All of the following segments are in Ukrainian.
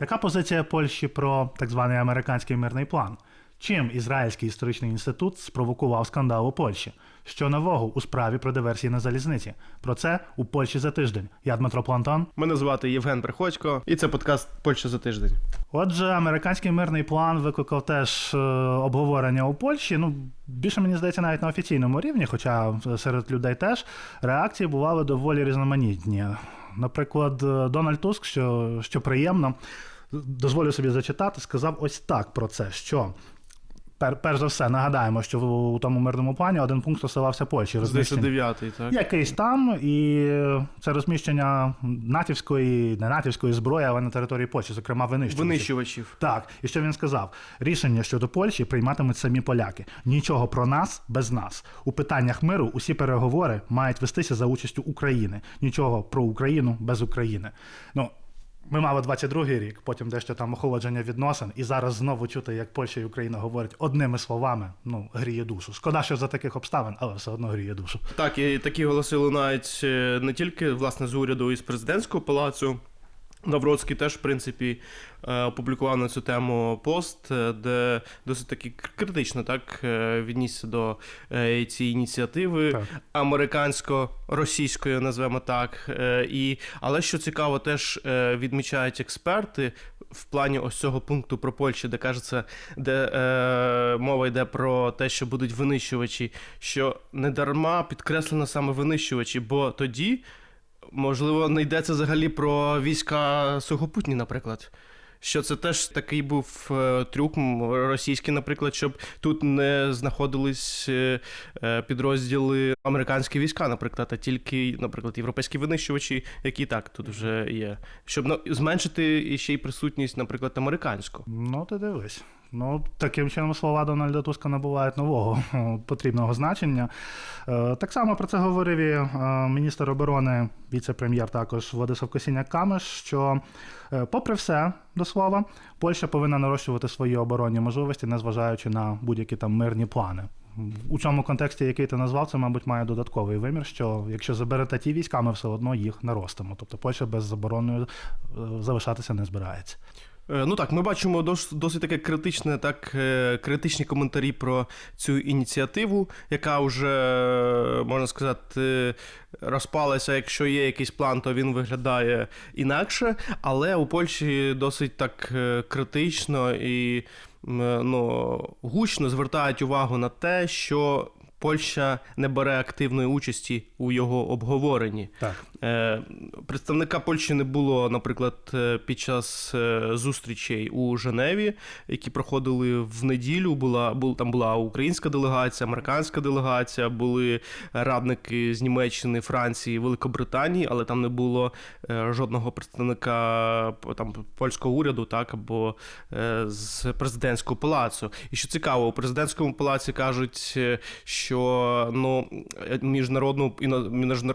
Яка позиція Польщі про так званий американський мирний план? Чим Ізраїльський історичний інститут спровокував скандал у Польщі? Що нового у справі про диверсії на залізниці? Про це у Польщі за тиждень. Я Дмитро Плантон. Мене звати Євген Приходько, і це подкаст Польща за тиждень. Отже, американський мирний план викликав теж е, обговорення у Польщі. Ну більше мені здається, навіть на офіційному рівні, хоча серед людей теж реакції бували доволі різноманітні. Наприклад, е, Дональд Туск, що, що приємно, дозволю собі зачитати, сказав ось так про це, що. Пер, перш за все, нагадаємо, що в- у тому мирному плані один пункт стосувався Польщі. Розміщення- дев'ятий, так? Якийсь там, і це розміщення натівської, не натівської зброї, але на території Польщі, зокрема винищувачів. Винищувачів. Так, і що він сказав? Рішення щодо Польщі прийматимуть самі поляки. Нічого про нас без нас. У питаннях миру усі переговори мають вестися за участю України. Нічого про Україну без України. Ну. Ми мали 22-й рік, потім дещо там охолодження відносин, і зараз знову чути, як Польща і Україна говорять одними словами. Ну гріє душу. Шкода, що за таких обставин, але все одно гріє душу. Так, і такі голоси лунають е, не тільки власне з уряду і з президентського палацу. Навроцький теж, в принципі, е, опублікував на цю тему пост, е, де досить таки критично так е, віднісся до цієї ініціативи американсько-російської, назвемо так. І, але що цікаво, теж відмічають експерти в плані ось цього пункту про Польщу, де кажеться, де е, мова йде про те, що будуть винищувачі, що не дарма підкреслено саме винищувачі, бо тоді, можливо, не йдеться взагалі про війська сухопутні, наприклад. Що це теж такий був е, трюк російський, наприклад, щоб тут не знаходились е, е, підрозділи американські війська, наприклад, а тільки, наприклад, європейські винищувачі, які так тут вже є, щоб ну, зменшити ще й присутність, наприклад, американську. Ну, ти дивись. Ну, таким чином слова Дональда Туска набувають нового потрібного значення. Е, Так само про це говорив і е, міністр оборони, віце-прем'єр також Владислав Косіняк Камеш, що, е, попри все, до слова, Польща повинна нарощувати свої оборонні можливості, незважаючи на будь-які там мирні плани. У цьому контексті, який ти назвав, це, мабуть, має додатковий вимір, що якщо заберете ті війська, ми все одно їх наростимо. Тобто Польща без заборони е, залишатися не збирається. Е, Ну так, ми бачимо дос- досить таке критичне, так е, критичні коментарі про цю ініціативу, яка вже можна сказати розпалася. Якщо є якийсь план, то він виглядає інакше. Але у Польщі досить так е, критично і ну, гучно звертають увагу на те, що Польща не бере активної участі у його обговоренні. Так. Е, Представника Польщі не було, наприклад, е, під час е, зустрічей у Женеві, які проходили в неділю. Була бул там була українська делегація, американська делегація, були радники з Німеччини, Франції, Великобританії, але там не було жодного представника там польського уряду, так або з президентського палацу. І що цікаво, у президентському палаці кажуть, е, що ну е, міжнародну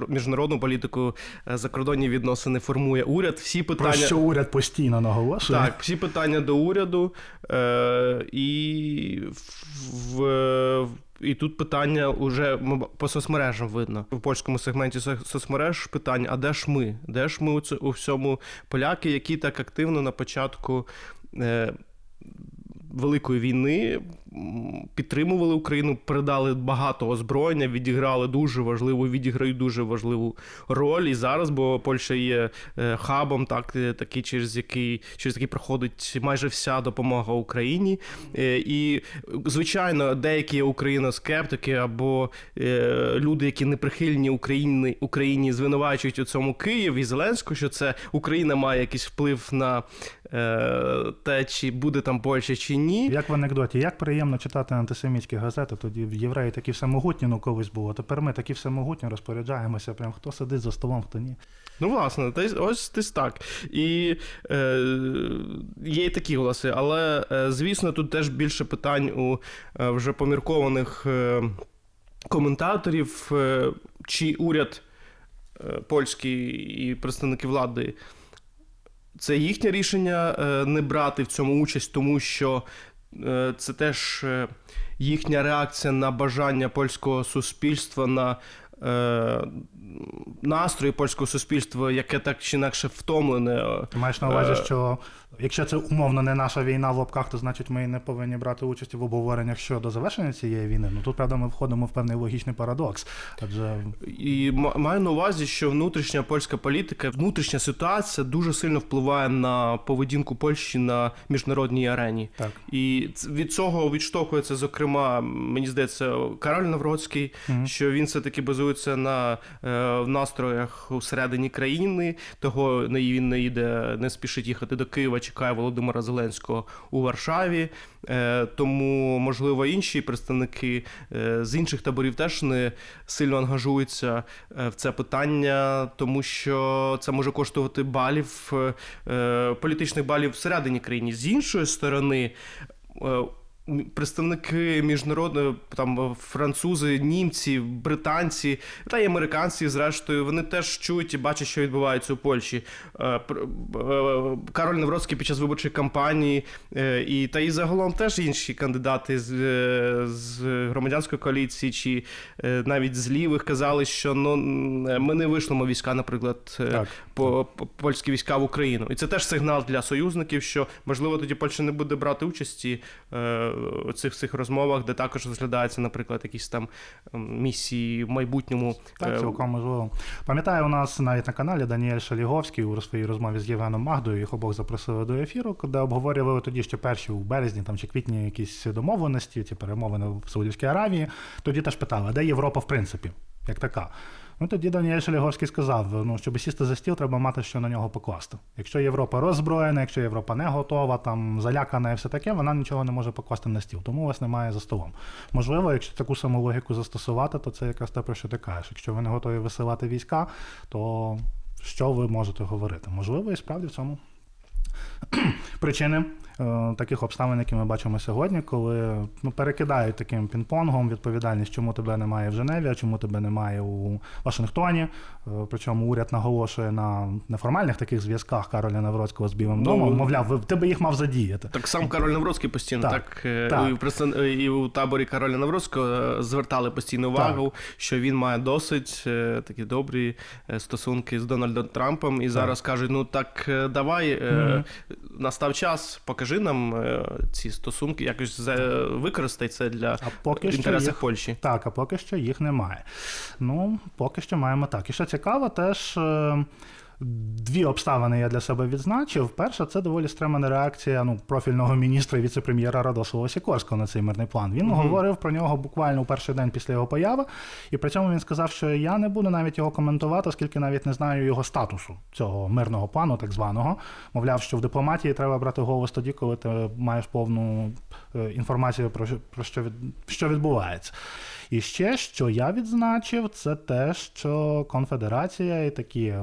міжнародну політику е, закордонні відносини формує уряд. Всі Про питання що уряд постійно наголошує. так, всі питання до уряду, е, і в, і тут питання уже по соцмережам видно. В польському сегменті соцмереж питання: а де ж ми? Де ж ми у, цьому- у всьому поляки, які так активно на початку. Е, Великої війни підтримували Україну, передали багато озброєння, відіграли дуже важливу, відіграють дуже важливу роль. І зараз, бо Польща є е, хабом, так е, такий, через який через який проходить майже вся допомога Україні. Е, І звичайно, деякі україноскептики або люди, які не прихильні Україні, Україні, звинувачують у цьому Київ і Зеленську, що це Україна має якийсь вплив на те, чи буде там Польща чи ні. Як в анекдоті, як приємно читати антисемітські газети, тоді євреї такі всемогутні, ну колись було. Тепер ми такі всемогутні розпоряджаємося, прям хто сидить за столом, хто ні. Ну, власне, десь- ось десь так. І е, є і такі голоси, але е, звісно, тут теж більше питань у е, вже поміркованих е, коментаторів, чи уряд польський і представники влади. Це їхнє рішення не брати в цьому участь, тому що це теж е, їхня реакція на бажання польського суспільства на е, настрої польського суспільства, яке так чи інакше втомлене. Ти маєш на увазі, Е, що якщо це умовно не наша війна в лапках, то значить ми не повинні брати участь в обговореннях щодо завершення цієї війни. Ну тут правда ми входимо в певний логічний парадокс. Адже І маю на увазі, що внутрішня польська політика, внутрішня ситуація дуже сильно впливає на поведінку Польщі на міжнародній арені. так. І від цього відштовхується, зокрема, мені здається, Кароль Навроцький, Мгм. що він все-таки базується на е, настроях усередині країни. Того він не їде, не спішить їхати до Києва, чекає Володимира Зеленського у Варшаві. Е, тому, можливо, інші представники е, з інших таборів теж не сильно ангажуються е, в це питання, тому що це може коштувати балів, політичних балів всередині країни. З іншої сторони. Представники міжнародної там французи, німці, британці та й американці, зрештою, вони теж чують і бачать, що відбувається у Польщі. Е, е, Кароль Навроцький під час виборчої кампанії, е, і та й загалом теж інші кандидати з, з громадянської коаліції чи навіть з лівих казали, що ну ми не вийшлемо війська, наприклад, Так. по, по польські війська в Україну. І це теж сигнал для союзників, що можливо тоді Польща не буде брати участі цих цих розмовах, де також розглядається, наприклад, якісь там ем, місії в майбутньому. Так, Е, цілком можливо. Пам'ятаю, у нас навіть на каналі Даніель Шаліговський у своїй розмові з Євгеном Магдою їх обох запросили до ефіру, де обговорювали тоді ще перші у березні там, чи квітні якісь домовленості, ці перемовини в Саудівській Аравії. Тоді теж питали, де Європа в принципі, як така. Ну тоді Даніель Шаліговський сказав: ну, щоб сісти за стіл, треба мати що на нього покласти. Якщо Європа роззброєна, якщо Європа не готова, там залякана і все таке, вона нічого не може покласти на стіл, тому у вас немає за столом. Можливо, якщо таку саму логіку застосувати, то це якраз те, про що ти кажеш. Якщо ви не готові висилати війська, то що ви можете говорити? Можливо, і справді в цьому причини е, таких обставин, які ми бачимо сьогодні, коли ну, перекидають таким пінг-понгом відповідальність, чому тебе немає в Женеві, а чому тебе немає у Вашингтоні. Е, Причому уряд наголошує на неформальних таких зв'язках Кароля Навроцького з Білим Ну, домом. Мовляв, ви ти би їх мав задіяти. Так сам Кароль Навроцький постійно так, Так, е, так. І, в і у таборі Кароля Навроцького е, звертали постійну увагу, що він має досить е, такі добрі стосунки з Дональдом Трампом, і зараз кажуть: ну так давай, е, настав час, покажи нам е, ці стосунки, якось використай це для А поки інтересів їх- Польщі. Так, а поки що їх немає. Ну, поки що маємо так. І що цікаво, теж. Дві обставини я для себе відзначив. Перша це доволі стримана реакція ну, профільного міністра і віце-прем'єра Радослава Сікорського на цей мирний план. Він говорив про нього буквально у перший день після його появи, і при цьому він сказав, що я не буду навіть його коментувати, оскільки навіть не знаю його статусу цього мирного плану, так званого. Мовляв, що в дипломатії треба брати голос тоді, коли ти маєш повну е, інформацію про що, від, що відбувається. І ще, що я відзначив, це те, що конфедерація і такі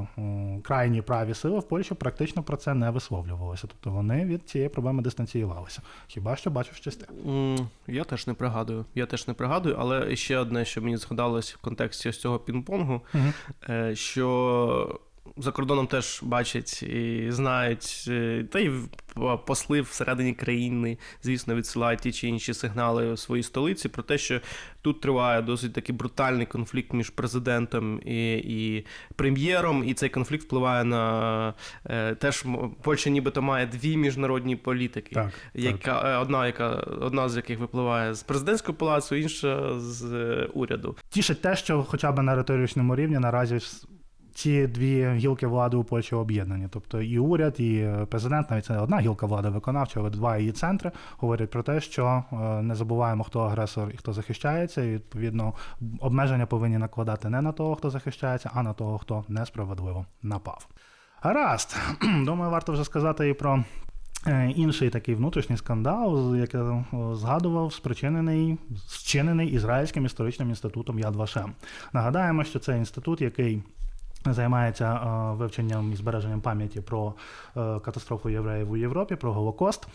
крайні праві сили в Польщі практично про це не висловлювалися. Тобто вони від цієї проблеми дистанціювалися. Хіба що бачив щось те. Я теж не пригадую. Я теж не пригадую, але ще одне, що мені згадалось в контексті ось цього пінг-понгу, е, що за кордоном теж бачать і знають, е, та й посли всередині країни, звісно, відсилають ті чи інші сигнали у своїй столиці про те, що тут триває досить такий брутальний конфлікт між президентом і, і прем'єром, і цей конфлікт впливає на е, теж Польща нібито має дві міжнародні політики Так, яка е, одна, яка одна з яких випливає з президентського палацу, інша з уряду. Тішить те, що хоча б на риторичному рівні наразі ці дві гілки влади у Польщі об'єднані. Тобто і уряд, і е, президент, навіть це одна гілка влади виконавча, але два її центри говорять про те, що е, не забуваємо, хто агресор і хто захищається. І відповідно обмеження повинні накладати не на того, хто захищається, а на того, хто несправедливо напав. Гаразд, думаю, варто вже сказати і про. е, Інший такий внутрішній скандал, як я згадував, спричинений зчинений Ізраїльським історичним інститутом Яд Вашем. Нагадаємо, що це інститут, який займається е, вивченням і збереженням пам'яті про е, катастрофу євреїв у Європі, про Голокост.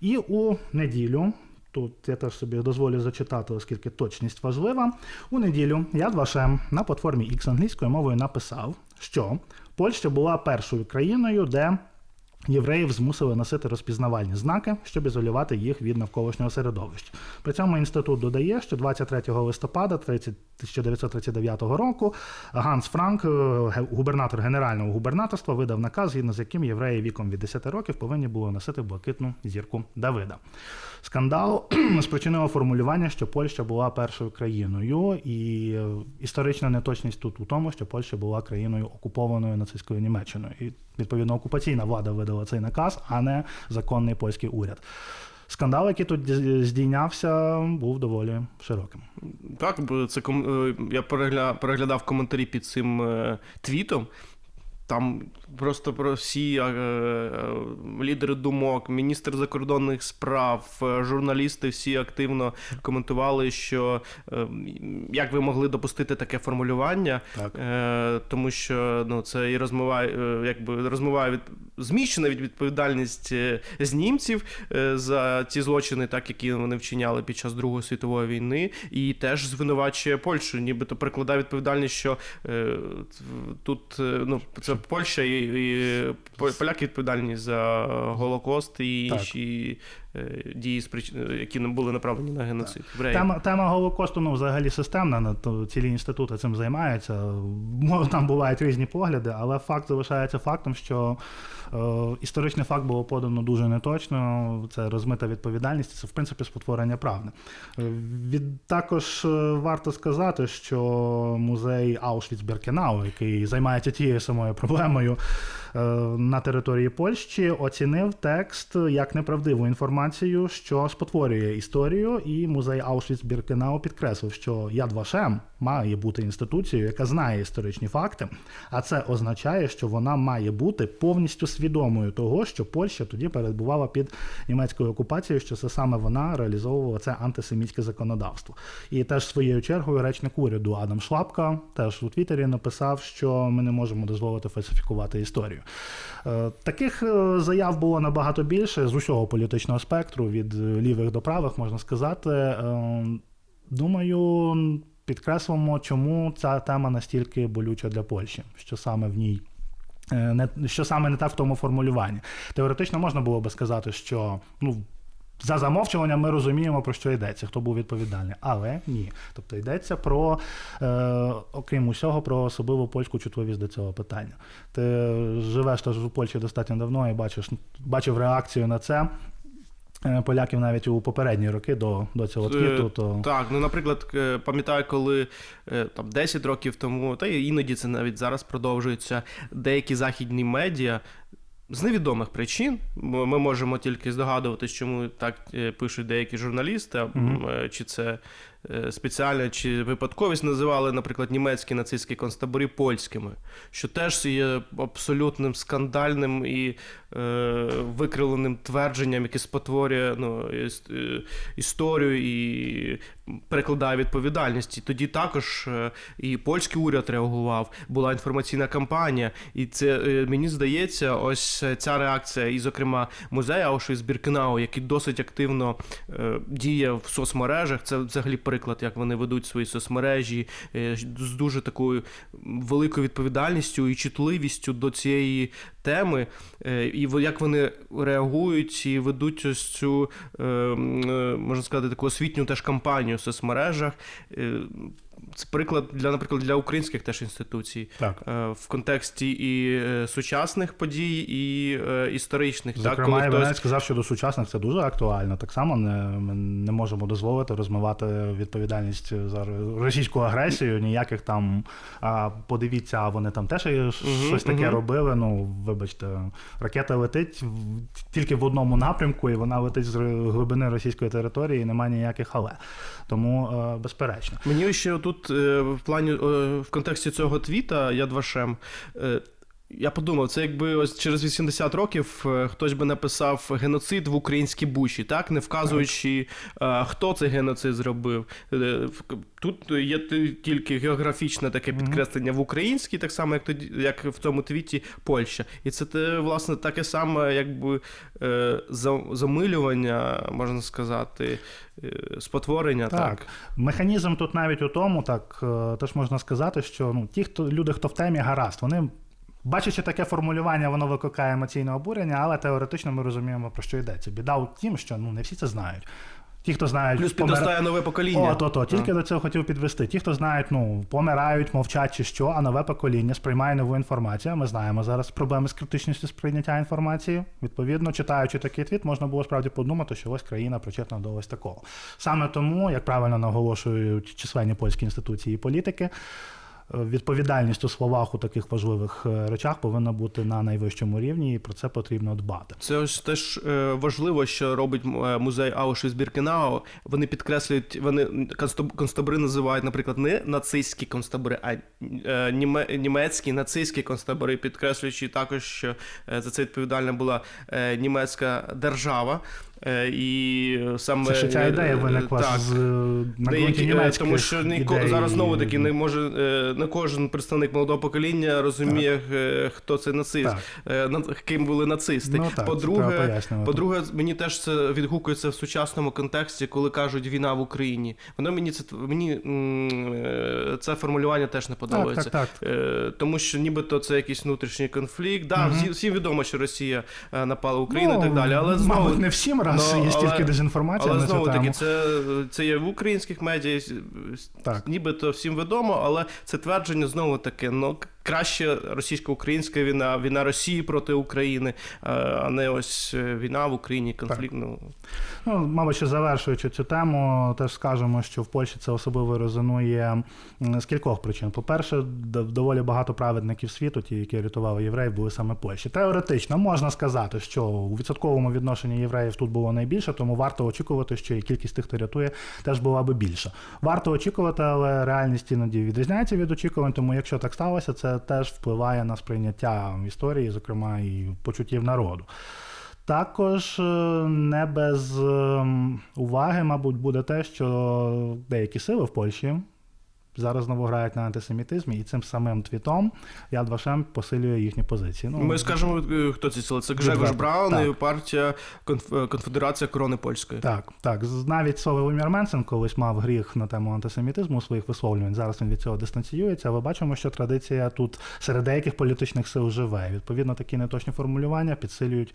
І у неділю. Тут я теж собі дозволю зачитати, оскільки точність важлива. У неділю Яд Вашем на платформі X англійською мовою написав, що Польща була першою країною, де Євреїв змусили носити розпізнавальні знаки, щоб ізолювати їх від навколишнього середовища. При цьому інститут додає, що 23 листопада 30 1939 року Ганс Франк, е, губернатор генерального губернаторства, видав наказ, згідно з яким євреї віком від 10 років повинні були носити блакитну зірку Давида. Скандал спричинило формулювання, що Польща була першою країною, і е, історична неточність тут у тому, що Польща була країною окупованою нацистською Німеччиною. І відповідно окупаційна влада видала цей наказ, а не законний польський уряд. Скандал, який тут здійнявся, був доволі широким. Так, це е, я перегля... переглядав коментарі під цим е, твітом. Там просто про всі е, е, лідери думок, міністр закордонних справ, е, журналісти всі активно коментували, що е, як ви могли допустити таке формулювання, Так. е, тому що ну, це і розмиває, е, якби розмиває від... зміщена від відповідальність е, з німців е, за ті злочини, так які вони вчиняли під час Другої світової війни, і теж звинувачує Польщу, нібито прикладає відповідальність, що е, тут е, ну, це Польща і, і по- поляки відповідальні за Голокост і інші дії, сприч- які не були направлені на геноцид. Тема, тема Голокосту ну, взагалі системна, на то цілі інститути цим займаються. Там бувають різні погляди, але факт залишається фактом, що е, історичний факт було подано дуже неточно. Це розмита відповідальність, це в принципі спотворення правди. Е, Від також е, варто сказати, що музей Аушвіц-Біркенау, який займається тією самою проблемою е, на території Польщі, оцінив текст як неправдиву інформацію, що спотворює історію, і музей Аушвіц-Біркенау підкреслив, що Яд Вашем має бути інституцією, яка знає історичні факти, а це означає, що вона має бути повністю свідомою того, що Польща тоді перебувала під німецькою окупацією, що це саме вона реалізовувала це антисемітське законодавство. І теж своєю чергою речник уряду Адам Шлапка теж у Твіттері написав, що ми не можемо дозволити фальсифікувати історію. Е, Таких е, заяв було набагато більше з усього політичного спектру, від е, лівих до правих, можна сказати. Е, Думаю, підкреслимо, чому ця тема настільки болюча для Польщі, що саме в ній. е, Не, що саме не так в тому формулюванні. Теоретично можна було би сказати, що ну, за замовчуванням ми розуміємо, про що йдеться, хто був відповідальний. Але ні. Тобто йдеться про, е, окрім усього, про особливу польську чутливість до цього питання. Ти живеш теж у Польщі достатньо давно і бачиш, бачив реакцію на це. Е, Поляків навіть у попередні роки до, до цього Е, твіту, то Так, ну наприклад, е, пам'ятаю, коли там 10 років тому, та іноді це навіть зараз продовжується, деякі західні медіа. З невідомих причин ми можемо тільки здогадуватись, чому так пишуть деякі журналісти, е, чи це спеціально, чи випадковість називали, наприклад, німецькі нацистські концтабори польськими, що теж є абсолютним скандальним і е, викривленим твердженням, яке спотворює ну, е, історію і перекладає відповідальність. І тоді також е, і польський уряд реагував, була інформаційна кампанія. І це мені здається, ось ця реакція, і, зокрема, музей Аушвіц-Біркенау, який досить активно діє в соцмережах. Це взагалі приклад, як вони ведуть свої соцмережі з дуже такою великою відповідальністю і чутливістю до цієї теми, і як вони реагують і ведуть ось цю, е, м, е, можна сказати, таку освітню теж кампанію в соцмережах. Це приклад для, наприклад, для українських теж інституцій так. е, в контексті і е, сучасних подій, і е, історичних. так, коли я хтось... сказав, що до сучасних це дуже актуально. Так само не, ми не можемо дозволити розмивати відповідальність за російську агресію. Ніяких там а, подивіться, а вони там теж Мгм, щось таке мгм. робили. Ну, вибачте, ракета летить тільки в одному напрямку, і вона летить з глибини російської території, і немає ніяких але. Тому, безперечно. Мені ще тут е, в плані е, в контексті цього твіта Яд Вашем. е, Я подумав, це якби ось через 80 років е, хтось би написав геноцид в українській бучі, так не вказуючи, е, хто цей геноцид зробив. Е, Тут є тільки географічне таке підкреслення в українській, так само, як тоді, як в цьому твіті Польща. І це власне таке саме, якби замилювання, можна сказати, спотворення. Так. так. Механізм тут навіть у тому, так теж можна сказати, що ну, ті, хто люди, хто в темі гаразд, вони Бачачи таке формулювання, воно викликає емоційне обурення, але теоретично ми розуміємо, про що йдеться. Біда у тім, що ну не всі це знають. Ті, хто знають, Плюс підростає нове покоління. О, то, то. Тільки до цього хотів підвести. Ті, хто знають, ну помирають, мовчать чи що, а нове покоління сприймає нову інформацію. Ми знаємо зараз проблеми з критичністю сприйняття інформації. Відповідно, читаючи такий твіт, можна було справді подумати, що ось країна причетна до ось такого. Саме тому, як правильно наголошують численні польські інституції і політики. Відповідальність у словах у таких важливих е, речах повинна бути на найвищому рівні, і про це потрібно дбати. Це ось теж е, важливо, що робить е, музей Аушвіц Біркенау. Вони підкреслюють, вони констаб- концтабори називають, наприклад, не нацистські концтабори, а німецькі нацистські концтабори, підкреслюючи також, що за це відповідальна була німецька держава. Е, І саме Це ще ця ідея е, виникла так. з е, на Деякі, е, німецьких тому що ніко, ідей. зараз знову таки не може е, не кожен представник молодого покоління розуміє, е, хто це нацист, Так. е, ким були нацисти. Ну, так, По-друге, по-друге, мені теж це відгукується в сучасному контексті, коли кажуть війна в Україні. Воно мені це мені е, це формулювання теж не подобається. Так, так, Е, Тому що нібито це якийсь внутрішній конфлікт. Да, всі, всім відомо, що Росія е, напала Україну Ну, і так далі. Але знову мабуть, не всім раз Ну, є стільки але- дезінформації але знову таки, це, це є в українських медіа, Так. нібито всім відомо, але це твердження знову таки. Ну краще російсько-українська війна, війна Росії проти України, е, а не ось е, війна в Україні, конфлікт. Ну, Ну, мабуть, ще завершуючи цю тему, теж скажемо, що в Польщі це особливо резонує з кількох причин. По-перше, доволі багато праведників світу, ті, які рятували євреїв, були саме Польщі. Теоретично можна сказати, що у відсотковому відношенні євреїв тут було найбільше, тому варто очікувати, що і кількість тих, хто рятує, теж була би більша. Варто очікувати, але реальність іноді відрізняється від очікувань. Тому, якщо так сталося, це теж впливає на сприйняття історії, зокрема і почуттів народу. Також е, не без ем, уваги, мабуть, буде те, що деякі сили в Польщі зараз знову грають на антисемітизмі, і цим самим твітом Яд Вашем посилює їхні позиції. Ну, Ми скажемо, е, хто ці сили. Це Гжегош Браун так. і партія е, Конфедерація корони польської. Так, так. Навіть Соломір Менсен колись мав гріх на тему антисемітизму у своїх висловлювань. Зараз він від цього дистанціюється, але бачимо, що традиція тут серед деяких політичних сил живе. Відповідно, такі неточні формулювання підсилюють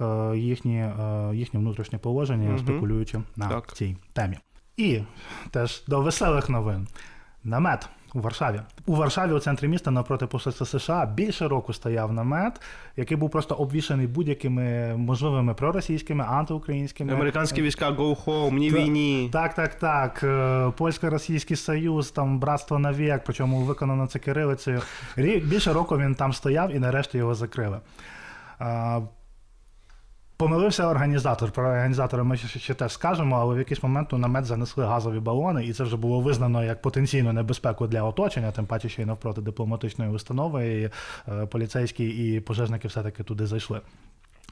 е, їхні, е, їхнє внутрішнє положення, Мгм. спекулюючи на Так. цій темі. І теж до веселих новин. Намет у Варшаві. У Варшаві, у центрі міста, навпроти посольства США, більше року стояв намет, який був просто обвішаний будь-якими можливими проросійськими, антиукраїнськими. Американські війська Go Home, ні війні. Так, так, так. Е, Польсько-російський союз, там братство навік, причому виконано це кирилицею. Більше року він там стояв і нарешті його закрили. Помилився організатор. Про організатора ми ще, ще теж скажемо, але в якийсь момент у намет занесли газові балони, і це вже було визнано як потенційну небезпеку для оточення, тим паче ще й навпроти дипломатичної установи. І е, поліцейські і пожежники все-таки туди зайшли.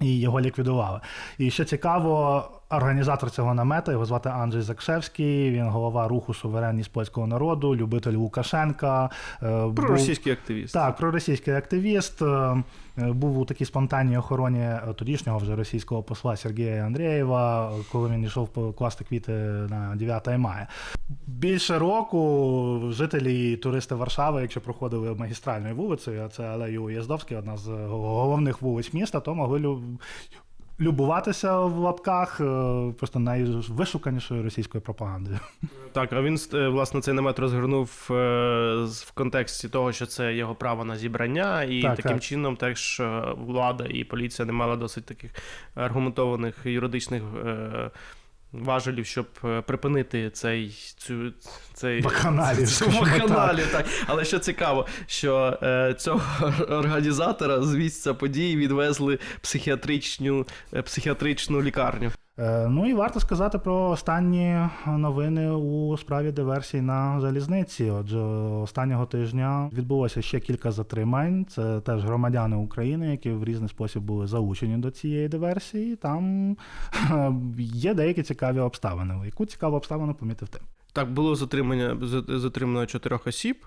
І його ліквідували. І що цікаво, організатор цього намету, його звати Анджей Закшевський, він голова руху Суверенність польського народу, любитель Лукашенка. е, був- активіст. так, проросійський активіст. е, е, Був у такій спонтанній охороні тодішнього вже російського посла Сергія Андрієва, коли він йшов покласти квіти на 9 мая. Більше року жителі і туристи Варшави, якщо проходили магістральною вулицею, а це алею Уєздовський, одна з головних вулиць міста, то могли любуватися в лапках е, просто найвишуканішою російською пропагандою. Так, а він е, власне цей намет розгорнув е, в контексті того, що це його право на зібрання, і Так, таким так. чином теж е, влада і поліція не мали досить таких аргументованих юридичних. Важелів, щоб е, припинити цей цю цей Вакханалію, цю так. так. Але що цікаво, що е, цього організатора з місця події відвезли психіатричну е, психіатричну лікарню. Е, Ну і варто сказати про останні новини у справі диверсій на залізниці. Отже, останнього тижня відбулося ще кілька затримань. Це теж громадяни України, які в різний спосіб були залучені до цієї диверсії. Там е, є деякі цікаві обставини. Яку цікаву обставину помітив ти? Так, було затримання затримано чотирьох осіб.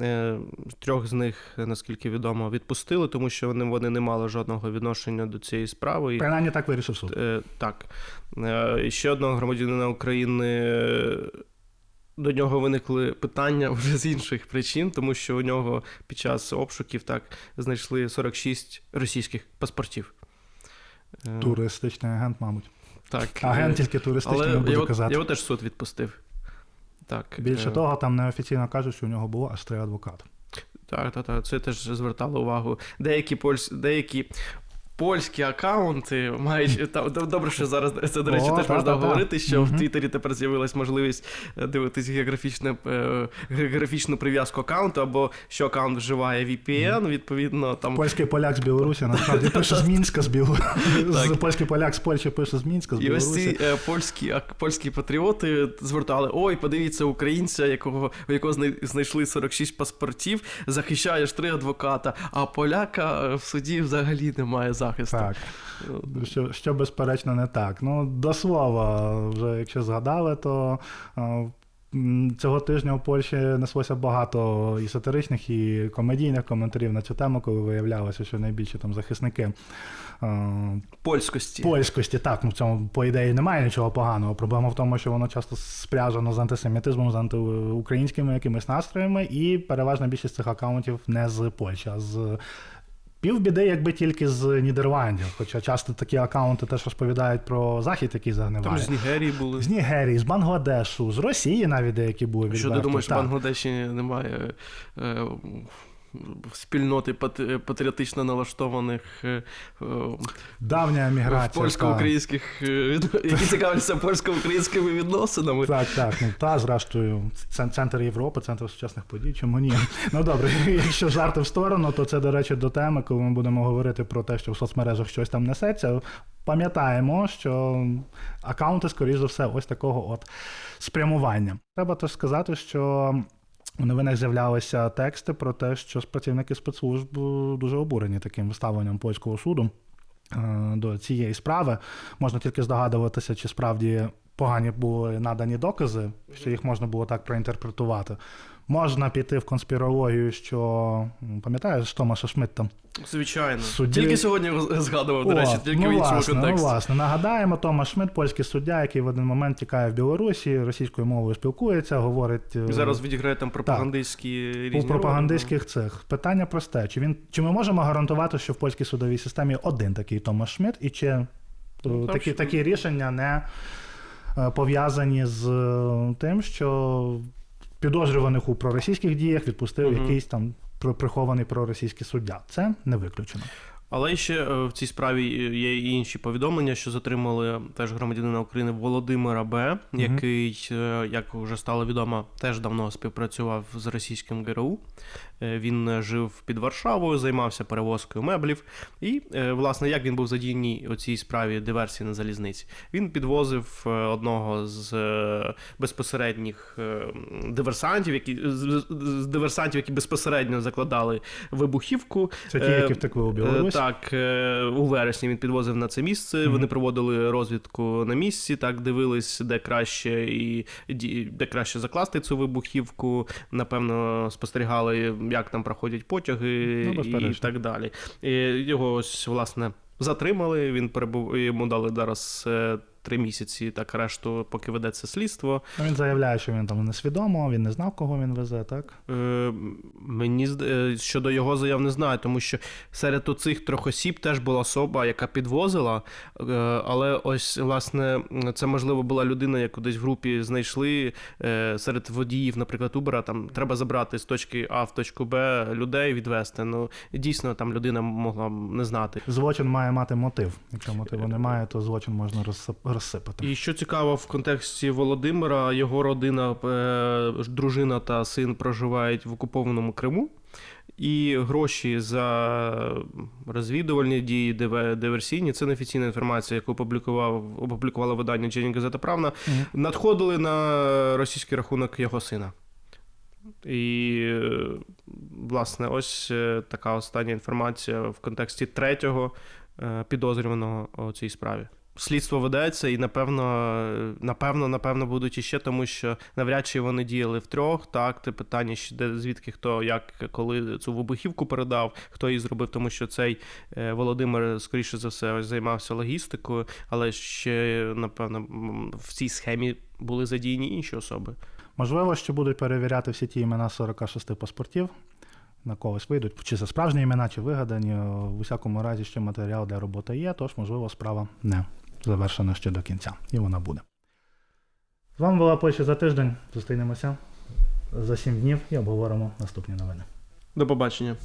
Е, Трьох з них, наскільки відомо, відпустили, тому що вони, вони не мали жодного відношення до цієї справи. Принаймні так вирішив суд. е, так. Е, ще одного громадянина України до нього виникли питання вже з інших причин, тому що у нього під час обшуків так знайшли 46 російських паспортів. Туристичний агент, мабуть. Так. Агент тільки туристичний не буду казати. його теж суд відпустив. Так. Більше е, того, там неофіційно кажуть, що у нього було аж три адвокати. Так, так, так. Це теж звертало увагу. Деякі польсь... деякі. Польські акаунти мають там добре, що зараз це до речі О, теж та, можна та, та. говорити, що в Мгм. Твіттері тепер з'явилась можливість е, дивитись географічне е, географічну прив'язку акаунту, або що акаунт вживає VPN, відповідно там Польський поляк з Білорусі насправді пише з Мінська з Білорусі. Польський поляк з Польщі пише з Мінська, з І ось ці е, польські, польські патріоти звертали: ой, подивіться, українця, якого, у якого знай- знайшли 46 паспортів, захищає три адвоката, а поляка е, в суді взагалі немає захисту. Так. Що, що безперечно не так. Ну, до слова, вже якщо згадали, то е, цього тижня у Польщі неслося багато і сатиричних, і комедійних коментарів на цю тему, коли виявлялося, що найбільші там захисники е, Польськості. польськості. Так, ну в цьому, по ідеї, немає нічого поганого. Проблема в тому, що воно часто спряжено з антисемітизмом, з антиукраїнськими якимись настроями, і переважна більшість цих акаунтів не з Польщі, а з. Півбіди, якби тільки з Нідерландів. Хоча часто такі акаунти теж розповідають про захід, який загниває. Там з Нігерії були. З Нігерії, з Бангладешу, з Росії навіть деякі були. Що ти думаєш, в. Бангладеші немає е, спільноти патріотично налаштованих е, е, Давня еміграція. польсько-українських, е, які цікавляться польсько-українськими відносинами. Так, так. Ну та зрештою, центр Європи, центр сучасних подій. Чому ні? Ну добре, якщо жарти в сторону, то це, до речі, до теми, коли ми будемо говорити про те, що в соцмережах щось там несеться. Пам'ятаємо, що акаунти, скоріш за все, ось такого от спрямування. Треба теж сказати, що. У новинах з'являлися тексти про те, що працівники спецслужб дуже обурені таким виставленням польського суду е, до цієї справи. Можна тільки здогадуватися, чи справді погані були надані докази, що їх можна було так проінтерпретувати. Можна піти в конспірологію, що пам'ятаєш Томаша Шмидта? Звичайно. Судді- Тільки сьогодні згадував, до О, речі, тільки ну, в іншому власне, контексті. Ну, власне, нагадаємо, Томаш Шмидт, польський суддя, який в один момент тікає в Білорусі, російською мовою спілкується, говорить е, Зараз відіграє там пропагандистські різні у пропагандистських цих. Питання просте: чи він чи ми можемо гарантувати, що в польській судовій системі один такий Томаш Шмидт, і чи е, Ну, такі, що- такі рішення не е, пов'язані з тим, що підозрюваних у проросійських діях відпустив угу. якийсь там при- прихований проросійський суддя. Це не виключено. Але ще е, в цій справі є і інші повідомлення, що затримали теж громадянина України Володимира Б, який, е, як вже стало відомо, теж давно співпрацював з російським ГРУ. Е, Він е, жив під Варшавою, займався перевозкою меблів. І, е, власне, як він був задіяний у цій справі диверсії на залізниці? Він підвозив одного з безпосередніх диверсантів, які з- диверсантів, які безпосередньо закладали вибухівку. Це ті, які втекли у Білорусь. Так, у вересні він підвозив на це місце. Мгм. Вони проводили розвідку на місці, так дивились, де краще і де краще закласти цю вибухівку. Напевно, спостерігали, як там проходять потяги Ну, і так далі. І його ось власне затримали. Він перебув йому дали зараз. Три місяці так решту, поки ведеться слідство. Ну, Він заявляє, що він там несвідомо, він не знав, кого він везе, так? Е, мені е, щодо його заяв не знаю, тому що серед оцих трьох осіб теж була особа, яка підвозила. Е, але ось, власне, це можливо була людина, яку десь в групі знайшли е, серед водіїв, наприклад, Uber, там треба забрати з точки А в точку Б людей відвести. Ну дійсно там людина могла не знати. Злочин має мати мотив. Якщо мотиву немає, то злочин можна розсип- розсипати. І що цікаво в контексті Володимира, його родина, е, дружина та син проживають в окупованому Криму. І гроші за розвідувальні дії, диверсійні, це неофіційна інформація, яку опублікував, опублікувало видання Джені Газета Правна, Мгм. надходили на російський рахунок його сина. І, власне, ось е, така остання інформація в контексті третього е, підозрюваного у цій справі. Слідство ведеться, і напевно, напевно, напевно, будуть іще, тому що навряд чи вони діяли втрьох. Так, те питання, де звідки хто, як, коли цю вибухівку передав, хто її зробив, тому що цей е, Володимир, скоріше за все, займався логістикою, але ще, напевно, в цій схемі були задіяні інші особи. Можливо, що будуть перевіряти всі ті імена 46 паспортів. На когось вийдуть, чи це справжні імена, чи вигадані. В усякому разі, ще матеріал для роботи є, тож, можливо, справа не завершена ще до кінця, і вона буде. З вами була Польща за тиждень. Зустрінемося за 7 днів і обговоримо наступні новини. До побачення.